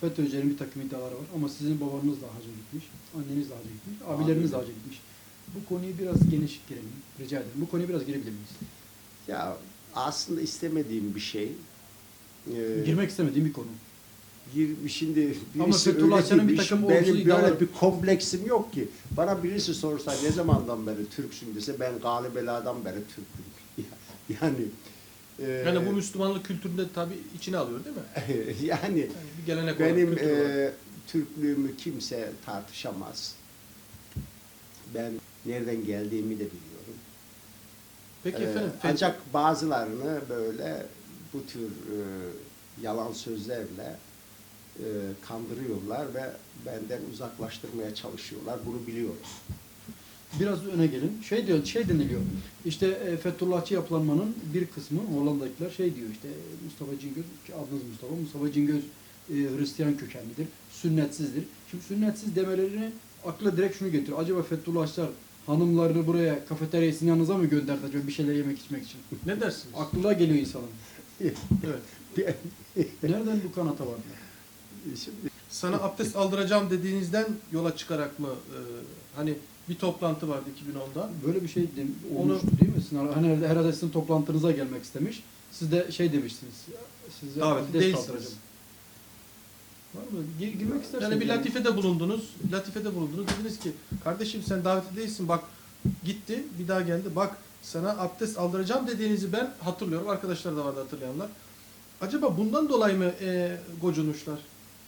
FETÖ'cülerin bir takım iddiaları var ama sizin babanız da hacca gitmiş, anneniz de hacca gitmiş, abileriniz de hacca gitmiş. Bu konuyu biraz geniş girelim, rica ederim. Bu konuyu biraz girebilir miyiz? Ya aslında istemediğim bir şey. Ee, Girmek istemediğim bir konu. gir- şimdi Ama birisi Fethullah öyle Çan'ın bir takım benim olumsuz böyle bir kompleksim yok ki. Bana birisi sorsa ne zamandan beri Türksün dese ben galibeladan beri Türk'üm. yani e, Yani bu Müslümanlık kültüründe tabii içine alıyor değil mi? yani Yani bir gelenek benim olarak. e, Türklüğümü kimse tartışamaz. Ben nereden geldiğimi de biliyorum. Peki Ee, efendim, FETÖ- ancak bazılarını böyle bu tür e, yalan sözlerle e, kandırıyorlar ve benden uzaklaştırmaya çalışıyorlar. Bunu biliyorum. Biraz öne gelin. Şey diyor, şey deniliyor. İşte e, Fethullahçı yapılanmanın bir kısmı Hollandakiler şey diyor işte Mustafa Cingöz, ki adınız Mustafa, Mustafa Cingöz e, Hristiyan kökenlidir, sünnetsizdir. Şimdi sünnetsiz demelerini akla direkt şunu getiriyor. Acaba Fethullahçılar hanımlarını buraya kafeterya sizin yanınıza mı gönderdi acaba bir şeyler yemek içmek için? ne dersiniz? Aklına geliyor insanın. Evet. Nereden bu kanata vardı? Şimdi Sana abdest aldıracağım dediğinizden yola çıkarak mı e, hani bir toplantı vardı 2010'da. Böyle bir şey de, Onu- olmuştu değil mi? Sizin, hani herhalde, herhalde sizin toplantınıza gelmek istemiş. Siz de şey demiştiniz. Davetli abdest değilsiniz. Var mı? Gir- girmek isterseniz. Yani bir latifede bulundunuz. Latifede bulundunuz. Dediniz ki kardeşim sen davetli değilsin bak gitti bir daha geldi. Bak sana abdest aldıracağım dediğinizi ben hatırlıyorum. Arkadaşlar da vardı hatırlayanlar. Acaba bundan dolayı mı e, gocunmuşlar?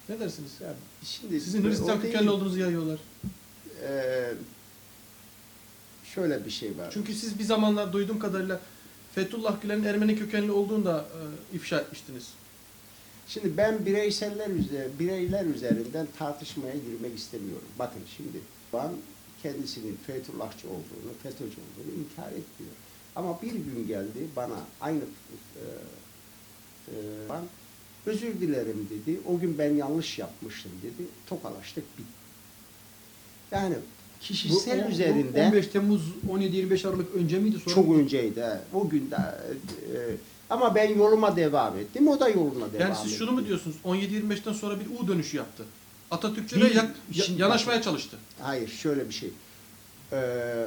Ne dersiniz? ya şimdi Sizin Hristiyan kökenli olduğunuzu yayıyorlar. Ee, şöyle bir şey var. Çünkü siz bir zamanlar duyduğum kadarıyla Fethullah Gülen'in Ermeni kökenli olduğunu da e, ifşa etmiştiniz. Şimdi ben bireyseller üzeri, bireyler üzerinden tartışmaya girmek istemiyorum. Bakın şimdi ben kendisinin Fethullahçı olduğunu, FETÖ'cü olduğunu inkar etmiyor. Ama bir gün geldi bana aynı e, e, ben özür dilerim dedi. O gün ben yanlış yapmıştım dedi. Tokalaştık bitti. Yani kişisel bu üzerinden 15 Temmuz 17-25 Aralık önce miydi? Sonra çok önceydi. he. O gün de e, ama ben yoluma devam ettim. O da yoluna devam Yani siz etti. şunu mu diyorsunuz? 17-25'ten sonra bir U dönüşü yaptı. Atatürkçülere Değil. yak- ya- yanaşmaya çalıştı. Hayır şöyle bir şey. Ee,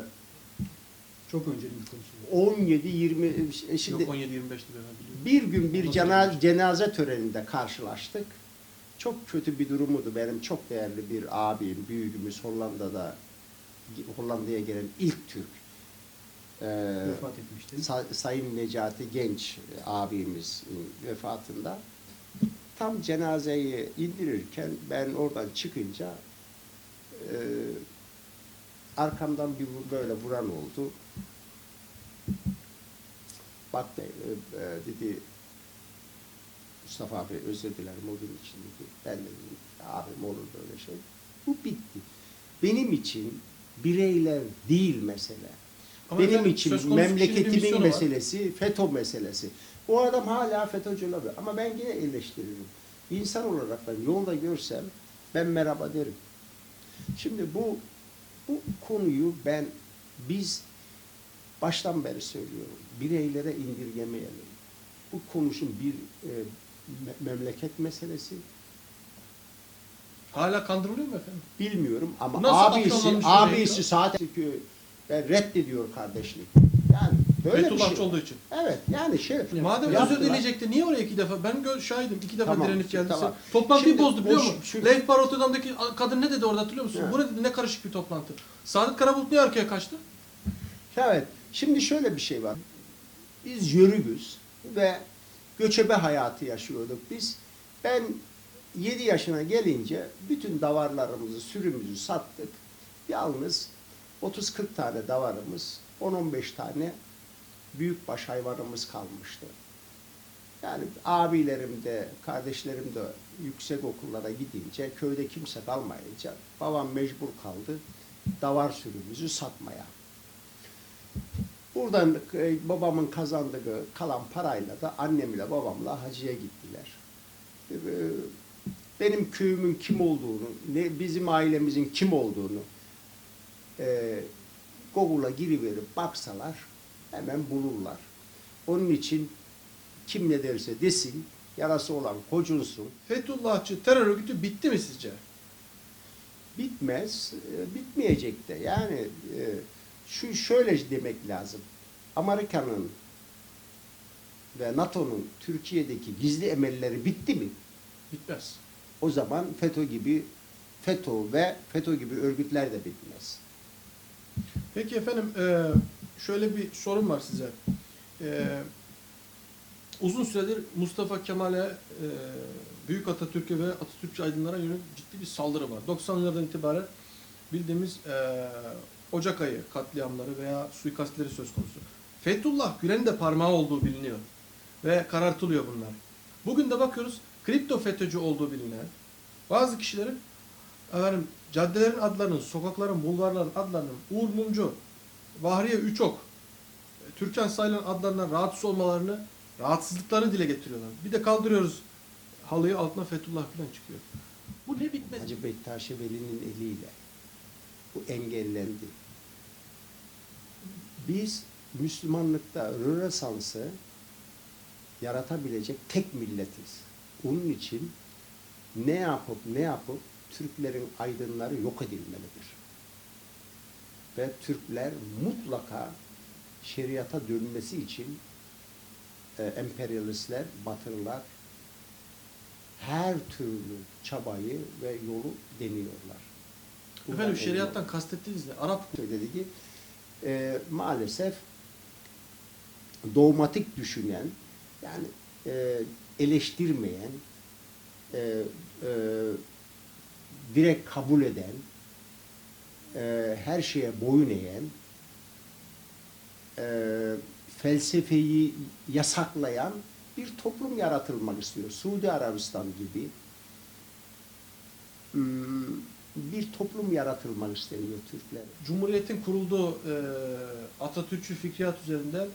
Çok öncenin bir konusu. 17 20 e, şimdi Yok 17-25'ti ben biliyorum. bir gün bir yani? cenaze töreninde karşılaştık. Çok kötü bir durumudu. Benim çok değerli bir abim, büyüğümüz Hollanda'da Hollanda'ya gelen ilk Türk. Ee, Vefat etmişti. Sa- Sayın Necati Genç e, abimiz e, vefatında tam cenazeyi indirirken ben oradan çıkınca e, arkamdan bir böyle vuran oldu. Bak Bey, e, e, dedi Mustafa abi özür dilerim o gün için dedi. Ben de dedim abim olur böyle şey. Bu bitti. Benim için bireyler değil mesele. Ama Benim için memleketimin misyonu var. meselesi, FETÖ meselesi. Bu adam hala FETÖ'cü olabilir. Ama ben yine eleştiririm. Bir insan olarak ben yolda görsem ben merhaba derim. Şimdi bu bu konuyu ben biz baştan beri söylüyorum. Bireylere indirgemeyelim. Bu konuşun bir e, me- memleket meselesi. Hala kandırılıyor mu efendim? Bilmiyorum ama Nasıl abisi abisi ki ben reddediyor kardeşlik. Yani böyle bir Fethullahçı şey. olduğu için. Evet yani şey. Madem yaptılar. özür dileyecekti niye oraya iki defa? Ben gö- şahidim. iki defa Tamam, direnip geldi. tamam. Toplantıyı Şimdi bozdu biliyor musun? şu- Leif Rotterdam'daki kadın ne dedi orada hatırlıyor musun? Ha. Bu ne dedi? Ne karışık bir toplantı. Sadık Karabulut niye arkaya kaçtı? Evet. Şimdi şöyle bir şey var. Biz yörügüz ve göçebe hayatı yaşıyorduk biz. Ben 7 yaşına gelince bütün davarlarımızı, sürümüzü sattık. Yalnız 30-40 tane davarımız, 10-15 tane büyükbaş hayvanımız kalmıştı. Yani abilerim de, kardeşlerim de yüksek okullara gidince, köyde kimse kalmayınca babam mecbur kaldı davar sürümüzü satmaya. Buradan e, babamın kazandığı kalan parayla da annemle babamla hacıya gittiler. E, Benim köyümün kim olduğunu, ne bizim ailemizin kim olduğunu e, Google'a giriverip baksalar hemen bulurlar. Onun için kim ne derse desin yarası olan kocunsun. Fethullahçı terör örgütü bitti mi sizce? Bitmez, e, bitmeyecek de. Yani e, şu şöyle demek lazım. Amerika'nın ve NATO'nun Türkiye'deki gizli emelleri bitti mi? Bitmez. O zaman FETÖ gibi FETÖ ve FETÖ gibi örgütler de bitmez. Peki efendim e, şöyle bir sorum var size. E, uzun süredir Mustafa Kemal'e, e, Büyük Atatürk'e ve Atatürkçü aydınlara yönelik ciddi bir saldırı var. 90'lardan itibaren bildiğimiz Ocak ayı katliamları veya suikastleri söz konusu. Fethullah Gülen'in de parmağı olduğu biliniyor. Ve karartılıyor bunlar. Bugün de bakıyoruz kripto FETÖ'cü olduğu bilinen bazı kişilerin efendim, caddelerin adlarının, sokakların, bulvarların adlarının Uğur Mumcu, Bahriye Üçok, e, Türkan Saylan adlarından rahatsız olmalarını, rahatsızlıklarını dile getiriyorlar. Bir de kaldırıyoruz halıyı altına Fethullah Gülen çıkıyor. Bu ne bitmez. Hacı Bektaş Veli'nin eliyle bu engellendi. Biz Müslümanlıkta Rönesans'ı yaratabilecek tek milletiz. Onun için ne yapıp ne yapıp Türklerin aydınları yok edilmelidir. Ve Türkler mutlaka şeriata dönmesi için e, emperyalistler, batılılar her türlü çabayı ve yolu deniyorlar. Bundan Efendim şeriattan kastettiğiniz ne? Arap söyledi ki e, maalesef dogmatik düşünen yani e, eleştirmeyen e, e, direkt kabul eden e, her şeye boyun eğen e, felsefeyi yasaklayan bir toplum yaratılmak istiyor. Suudi Arabistan gibi hmm, bir toplum yaratılmak isteniyor Türkler. Cumhuriyetin kurulduğu e, Atatürkçü fikriyat üzerinden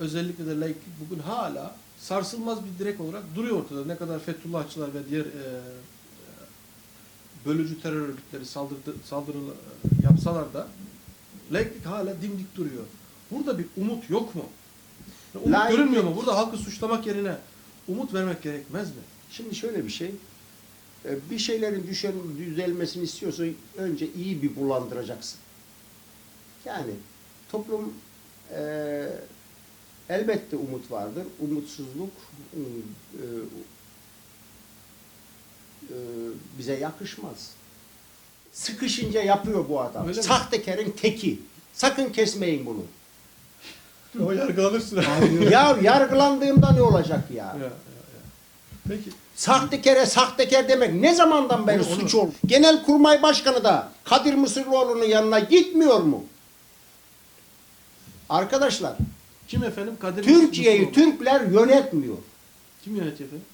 özellikle de laiklik bugün hala sarsılmaz bir direk olarak duruyor ortada. Ne kadar Fethullahçılar ve diğer e, e, bölücü terör örgütleri saldırdı, saldırı e, yapsalar da laiklik hala dimdik duruyor. Burada bir umut yok mu? Umut Laiklik- görünmüyor mu? Burada halkı suçlamak yerine umut vermek gerekmez mi? Şimdi şöyle bir şey, e, bir şeylerin düşen, düzelmesini istiyorsan önce iyi bir bulandıracaksın. Yani toplum e, elbette umut vardır. Umutsuzluk e, e, bize yakışmaz. Sıkışınca yapıyor bu adam. Öyle mi? Sahtekarın teki. Sakın kesmeyin bunu. O yargılanırsın. ya yargılandığımda ne olacak ya? Ya, ya, ya. Peki. Sahtekere sahtekar demek ne zamandan beri onu- suç oldu? Genelkurmay Başkanı da Kadir Mısırlıoğlu'nun yanına gitmiyor mu? Arkadaşlar, Kim efendim? Kadir Türkiye'yi. Türkler yönetmiyor. Kim yönetiyor efendim?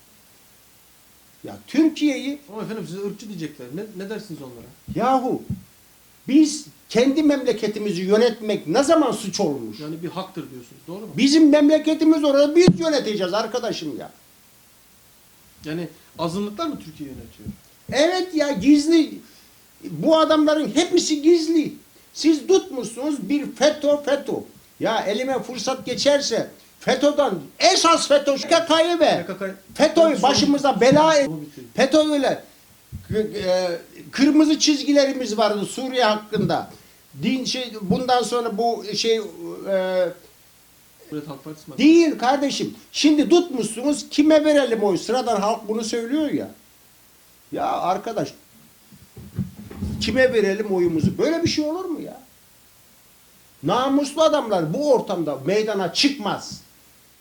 Ya Türkiye'yi Ama efendim size ırkçı diyecekler. Ne, ne dersiniz onlara? yahu biz kendi memleketimizi yönetmek ne zaman suç olmuş? Yani bir haktır diyorsunuz. Doğru mu? Bizim memleketimiz orada biz yöneteceğiz arkadaşım ya. Yani azınlıklar mı Türkiye yönetiyor? Evet ya gizli. Bu adamların hepsi gizli. Siz tutmuşsunuz bir FETÖ FETÖ. Ya elime fırsat geçerse FETÖ'den esas FETÖ PKK'yı PKK FETÖ'yü başımıza bela et. FETÖ'yle k- e, kırmızı çizgilerimiz vardı Suriye hakkında. Din şey bundan sonra bu şey e? Değil kardeşim. Şimdi tutmuşsunuz kime verelim oy? Sıradan halk bunu söylüyor ya. Ya arkadaş kime verelim oyumuzu? Böyle bir şey olur mu? Namuslu adamlar bu ortamda meydana çıkmaz.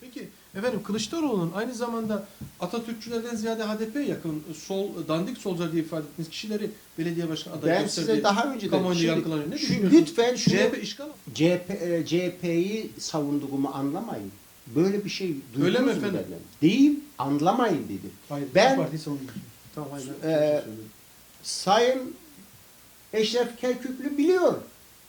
Peki efendim Kılıçdaroğlu'nun aynı zamanda Atatürkçülerden ziyade HDP'ye yakın sol dandik solcular diye ifade ettiğiniz kişileri belediye başkanı adayı Ben size daha önce de kamuoyunda yankılanıyor. Ne şu- düşünüyorsunuz? lütfen şunu- CHP işgal CHP, e, CHP'yi savunduğumu anlamayın. Böyle bir şey duydunuz Öyle mi mu efendim? benden? Değil, anlamayın dedim. Hayır, Ben- ben, partiyi. Tamam hayır. Ben söylüyorum. Sayın Eşref Kerküklü biliyor.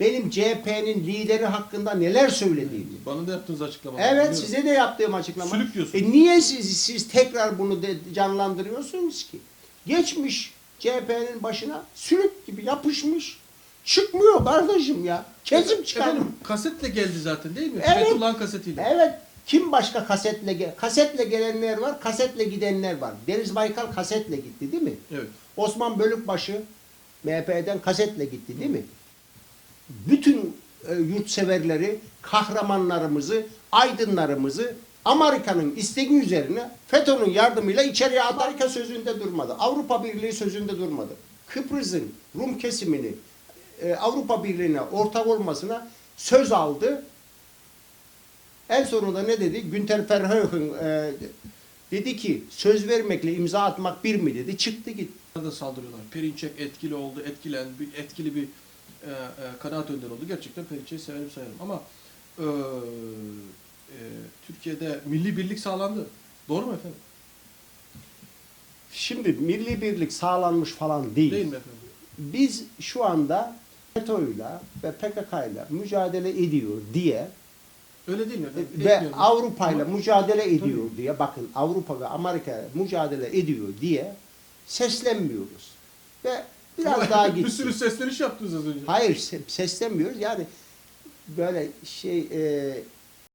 Benim CHP'nin lideri hakkında neler söylediğimi. Bana da yaptığınız açıklama. Evet biliyorum. size de yaptığım açıklama. Sülük diyorsunuz. E niye siz, siz tekrar bunu de, canlandırıyorsunuz ki? Geçmiş CHP'nin başına sülük gibi yapışmış. Çıkmıyor kardeşim ya. Kezim çıkarmış. Efendim kasetle geldi zaten değil mi? Evet. Fethullah'ın kasetiyle. Evet. Kim başka kasetle ge- kasetle gelenler var, kasetle gidenler var. Deniz Baykal kasetle gitti değil mi? Evet. Osman Bölükbaşı MHP'den kasetle gitti değil mi? Bütün e, yurtseverleri, kahramanlarımızı, aydınlarımızı Amerika'nın isteği üzerine FETÖ'nün yardımıyla içeriye. Amerika sözünde durmadı. Avrupa Birliği sözünde durmadı. Kıbrıs'ın Rum kesimini e, Avrupa Birliği'ne ortak olmasına söz aldı. En sonunda ne dedi? Günter Verheugen e, dedi ki söz vermekle imza atmak bir mi dedi. Çıktı gitti. saldırıyorlar. Perinçek etkili oldu, etkilen, etkili bir e, e, kanaat önderi oldu. Gerçekten Perinçek'i severim sayarım. Ama e, e, Türkiye'de milli birlik sağlandı. Doğru mu efendim? Şimdi milli birlik sağlanmış falan değil. Değil mi efendim? Biz şu anda FETÖ'yle ve PKK'yla mücadele ediyor diye Öyle değil mi efendim? ve? Avrupa'yla Ama- mücadele ediyor diye bakın Avrupa ve Amerika mücadele ediyor diye seslenmiyoruz. Ve biraz daha bir sürü sesleniş yaptınız az önce. Hayır se- seslenmiyoruz. Yani böyle şey e,